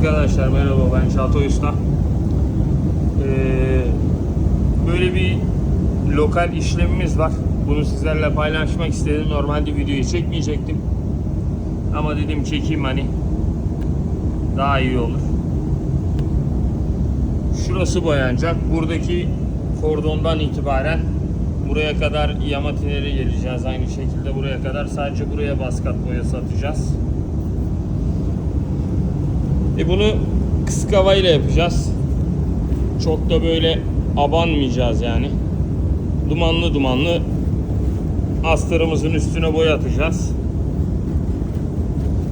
Arkadaşlar merhaba ben Çağatay Usta. Ee, böyle bir lokal işlemimiz var. Bunu sizlerle paylaşmak istedim. Normalde videoyu çekmeyecektim. Ama dedim çekeyim hani daha iyi olur. Şurası boyanacak. Buradaki kordondan itibaren buraya kadar yama tineri geleceğiz. Aynı şekilde buraya kadar sadece buraya baskat boyası atacağız. E bunu kısık havayla yapacağız. Çok da böyle abanmayacağız yani. Dumanlı dumanlı astarımızın üstüne boya atacağız.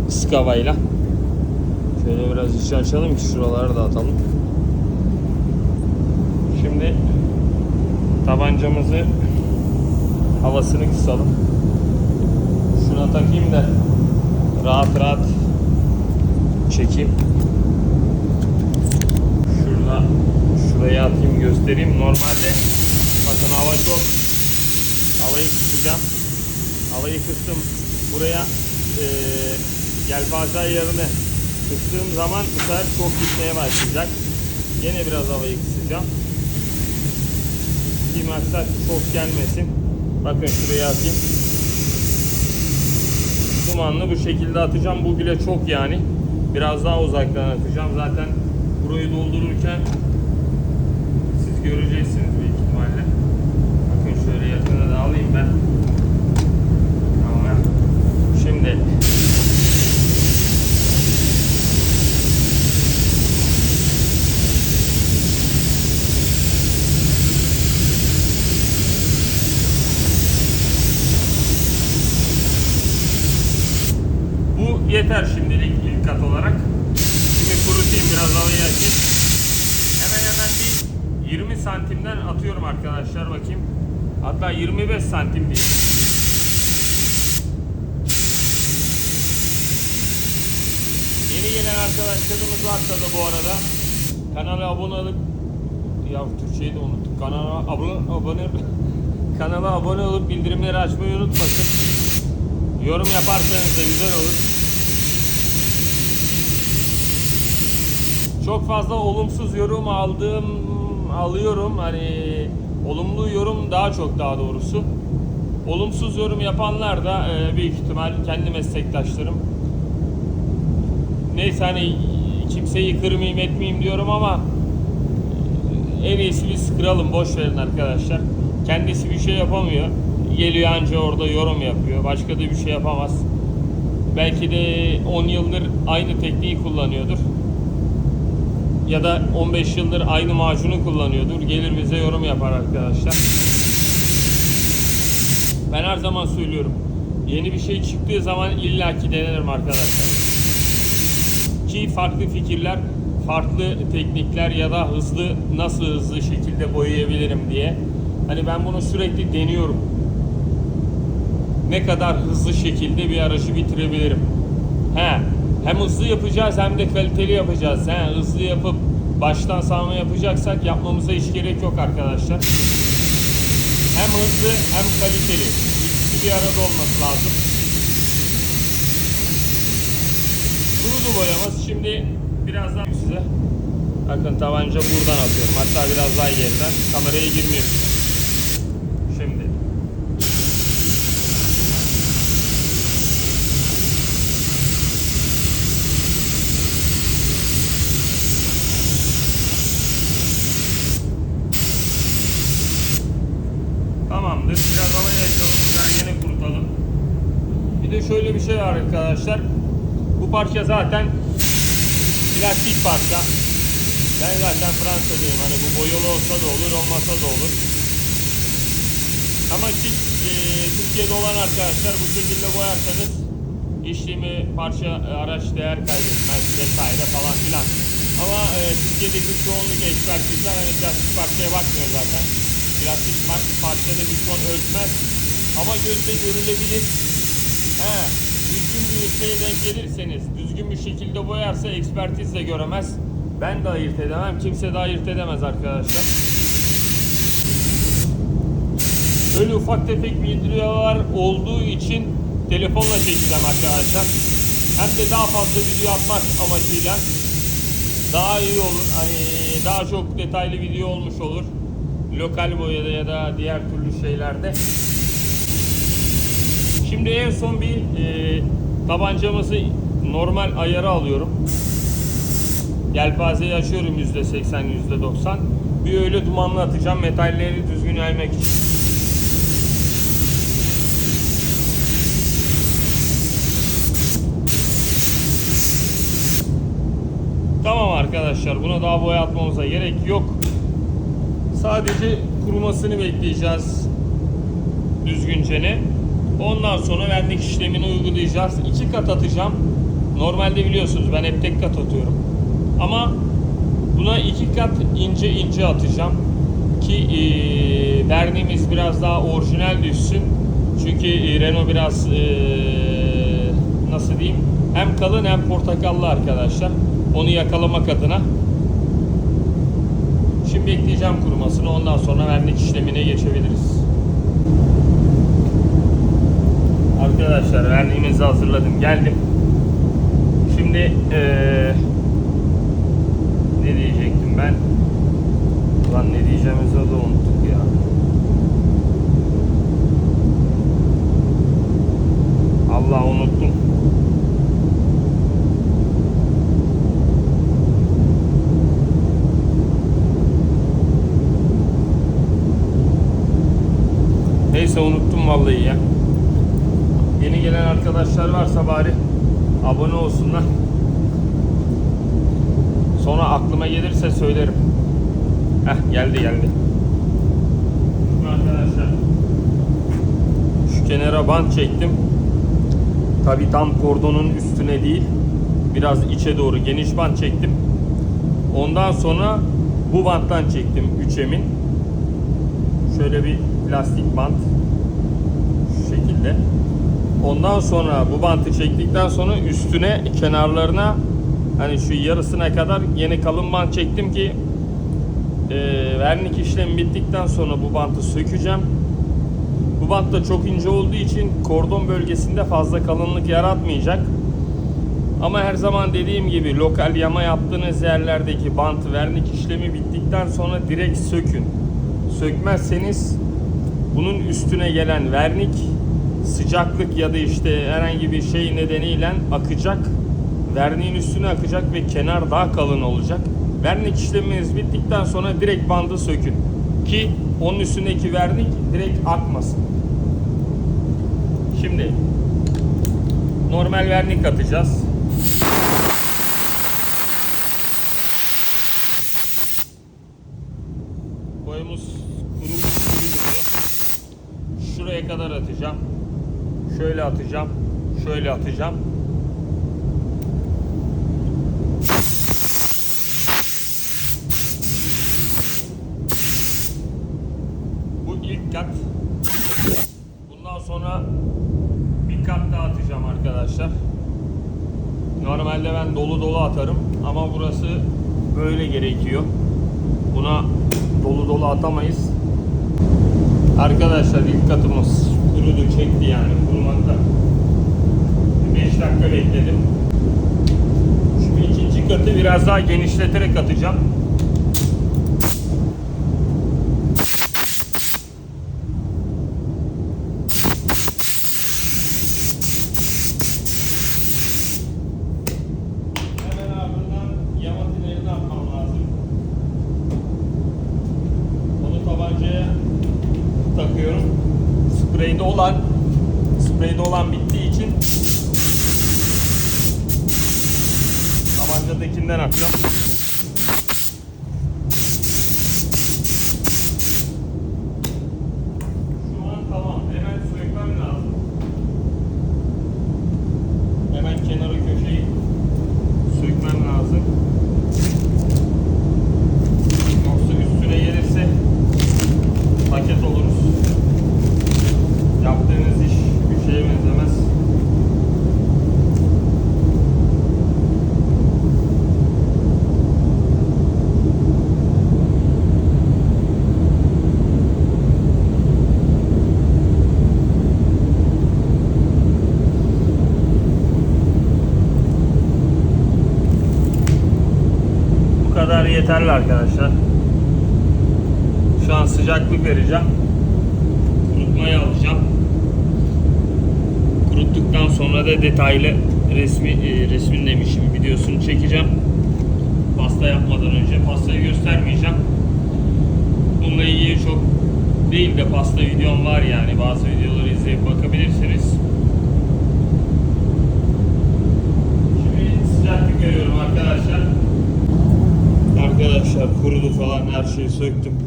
Kısık havayla. Şöyle biraz içi açalım ki şuraları da atalım. Şimdi tabancamızı havasını kısalım. Şuna takayım da rahat rahat çekeyim. Şurada şuraya atayım göstereyim. Normalde bakın hava çok havayı kısacağım. Havayı kıstım. Buraya eee yelpaze ayarını kıstığım zaman bu sefer çok gitmeye başlayacak. Yine biraz havayı kısacağım. Ki çok gelmesin. Bakın şuraya atayım. Dumanlı bu şekilde atacağım. Bu bile çok yani. Biraz daha uzaktan atacağım. Zaten burayı doldururken siz göreceksiniz büyük ihtimalle. Bakın şöyle yakına da alayım ben. Tamam. Şimdi Bu yeter şimdilik ilk kat olarak. Şimdi kurutayım biraz havayı açayım. Hemen hemen bir 20 santimden atıyorum arkadaşlar bakayım. Hatta 25 santim diyeyim. Yeni gelen arkadaşlarımız varsa da bu arada kanala abone olup ya Türkçeyi de unuttum. Kanala abone abone kanala abone olup bildirimleri açmayı unutmasın. Yorum yaparsanız da güzel olur. Çok fazla olumsuz yorum aldığım alıyorum. Hani olumlu yorum daha çok daha doğrusu. Olumsuz yorum yapanlar da e, büyük ihtimal kendi meslektaşlarım. Neyse hani kimseyi kırmayayım etmeyeyim diyorum ama e, en iyisi biz kıralım boş verin arkadaşlar. Kendisi bir şey yapamıyor. Geliyor anca orada yorum yapıyor. Başka da bir şey yapamaz. Belki de 10 yıldır aynı tekniği kullanıyordur. Ya da 15 yıldır aynı macunu kullanıyordur. Gelir bize yorum yapar arkadaşlar. Ben her zaman söylüyorum. Yeni bir şey çıktığı zaman illaki denerim arkadaşlar. Ki farklı fikirler, farklı teknikler ya da hızlı nasıl hızlı şekilde boyayabilirim diye. Hani ben bunu sürekli deniyorum. Ne kadar hızlı şekilde bir aracı bitirebilirim. He, hem hızlı yapacağız hem de kaliteli yapacağız. He, hızlı yapıp baştan sağma yapacaksak yapmamıza hiç gerek yok arkadaşlar. Hem hızlı hem kaliteli. İkisi bir arada olması lazım. Kurudu boyamız. Şimdi biraz daha size. Bakın tabanca buradan atıyorum. Hatta biraz daha geriden. Kameraya girmiyorum. Şimdi. Tamamdır. Biraz havaya açalım. Güzel yine kurutalım. Bir bir şey arkadaşlar. Bu parça zaten plastik parça. Ben zaten Fransa'dayım. Hani bu boyalı olsa da olur, olmasa da olur. Ama siz e, Türkiye'de olan arkadaşlar bu şekilde boyarsanız işlemi parça e, araç değer kaybetmez vesaire falan filan. Ama e, Türkiye'deki çoğunluk ekspertizler hani plastik parçaya bakmıyor zaten. Plastik par- parçada mikron ölçmez. Ama gözle görülebilir. He, düzgün bir ustaya denk gelirseniz, düzgün bir şekilde boyarsa ekspertiz de göremez. Ben de ayırt edemem, kimse de ayırt edemez arkadaşlar. Böyle ufak tefek videolar olduğu için telefonla çekeceğim arkadaşlar. Hem de daha fazla video atmak amacıyla daha iyi olur. Hani daha çok detaylı video olmuş olur. Lokal boyada ya da diğer türlü şeylerde. Şimdi en son bir e, tabancamızı normal ayarı alıyorum. Yelpazeyi açıyorum %80 %90. Bir öyle dumanlı atacağım metalleri düzgün yaymak için. Tamam arkadaşlar buna daha boya atmamıza gerek yok. Sadece kurumasını bekleyeceğiz düzgünce ne. Ondan sonra vernik işlemini uygulayacağız. İki kat atacağım. Normalde biliyorsunuz ben hep tek kat atıyorum. Ama buna iki kat ince ince atacağım. Ki e, verniğimiz biraz daha orijinal düşsün. Çünkü e, Renault biraz e, nasıl diyeyim hem kalın hem portakallı arkadaşlar. Onu yakalamak adına. Şimdi bekleyeceğim kurumasını. Ondan sonra vernik işlemine geçebiliriz. Arkadaşlar verniğimizi hazırladım. Geldim. Şimdi eee ne diyecektim ben? Ulan ne diyeceğimizi de unuttuk ya. Allah unuttum. Neyse unuttum vallahi ya. Arkadaşlar varsa bari abone olsunlar. Sonra aklıma gelirse söylerim. Heh geldi geldi. Şimdi arkadaşlar şu kenara bant çektim. Tabi tam kordonun üstüne değil. Biraz içe doğru geniş bant çektim. Ondan sonra bu banttan çektim 3M'in. Şöyle bir plastik bant. Şu şekilde. Ondan sonra bu bantı çektikten sonra üstüne kenarlarına hani şu yarısına kadar yeni kalın bant çektim ki e, vernik işlemi bittikten sonra bu bantı sökeceğim. Bu bant da çok ince olduğu için kordon bölgesinde fazla kalınlık yaratmayacak. Ama her zaman dediğim gibi lokal yama yaptığınız yerlerdeki bant vernik işlemi bittikten sonra direkt sökün. Sökmezseniz bunun üstüne gelen vernik sıcaklık ya da işte herhangi bir şey nedeniyle akacak. Verniğin üstüne akacak ve kenar daha kalın olacak. Vernik işleminiz bittikten sonra direkt bandı sökün. Ki onun üstündeki vernik direkt akmasın. Şimdi normal vernik atacağız. Boyamız kurumuş gibi duruyor. Şuraya kadar atacağım. Şöyle atacağım. Şöyle atacağım. Bu ilk kat. Bundan sonra bir kat daha atacağım arkadaşlar. Normalde ben dolu dolu atarım ama burası böyle gerekiyor. Buna dolu dolu atamayız. Arkadaşlar ilk katımız kurudu çekti yani kurumakta. 5 dakika bekledim. Şimdi ikinci katı biraz daha genişleterek atacağım. Hemen ardından yama tinerini atmam lazım. Onu tabancaya takıyorum. Spreyde olan spreyde olan bittiği için tabancadakinden atacağım. Şu an tamam. Hemen sökmem lazım. Hemen kenarı köşeyi sökmem lazım. Yoksa üstüne gelirse paket oluruz. Yaptığınız iş bir şeye benzemez. Kadar yeterli arkadaşlar. Şu an sıcaklık vereceğim. Kurutmayı alacağım. Kuruttuktan sonra da detaylı resmi e, resmin demişim videosunu çekeceğim. Pasta yapmadan önce pastayı göstermeyeceğim. Bununla ilgili çok değil de pasta videom var yani bazı videoları izleyip bakabilirsiniz. Şimdi sıcaklık görüyorum arkadaşlar. Arkadaşlar kurudu falan her şeyi söktüm.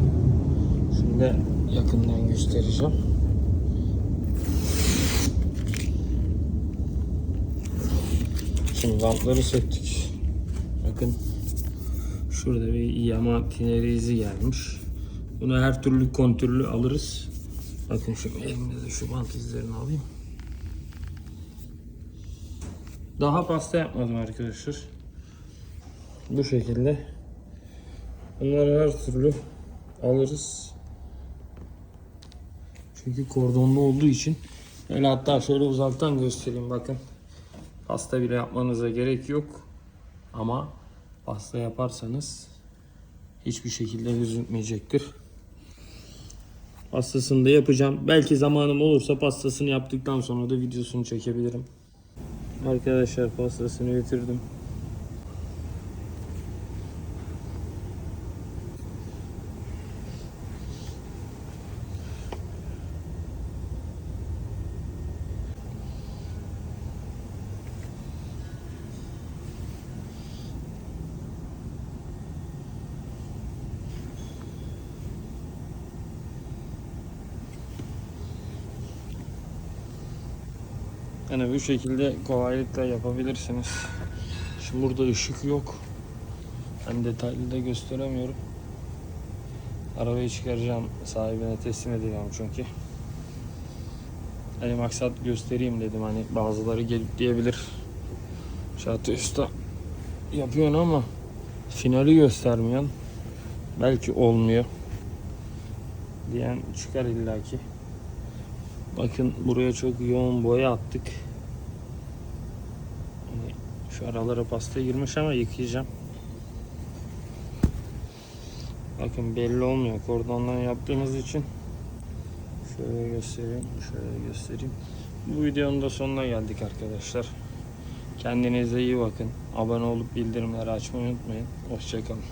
Şimdi yakından göstereceğim. Şimdi bantları söktük. Bakın şurada bir yama tineri izi gelmiş. Bunu her türlü kontürlü alırız. Bakın şimdi elimde de şu bant izlerini alayım. Daha pasta yapmadım arkadaşlar. Bu şekilde. Bunları her türlü alırız. Çünkü kordonlu olduğu için öyle hatta şöyle uzaktan göstereyim bakın. Pasta bile yapmanıza gerek yok. Ama pasta yaparsanız hiçbir şekilde gözükmeyecektir. Pastasını da yapacağım. Belki zamanım olursa pastasını yaptıktan sonra da videosunu çekebilirim. Arkadaşlar pastasını bitirdim. Yani bu şekilde kolaylıkla yapabilirsiniz. Şimdi burada ışık yok. Ben detaylı da gösteremiyorum. Arabayı çıkaracağım. Sahibine teslim edeceğim çünkü. Hani maksat göstereyim dedim hani bazıları gelip diyebilir. Çatı Usta yapıyorsun ama finali göstermiyorsun. Belki olmuyor. Diyen çıkar illaki. Bakın buraya çok yoğun boya attık. Hani şu aralara pasta girmiş ama yıkayacağım. Bakın belli olmuyor kordondan yaptığımız için. Şöyle göstereyim, şöyle göstereyim. Bu videonun da sonuna geldik arkadaşlar. Kendinize iyi bakın. Abone olup bildirimleri açmayı unutmayın. Hoşçakalın.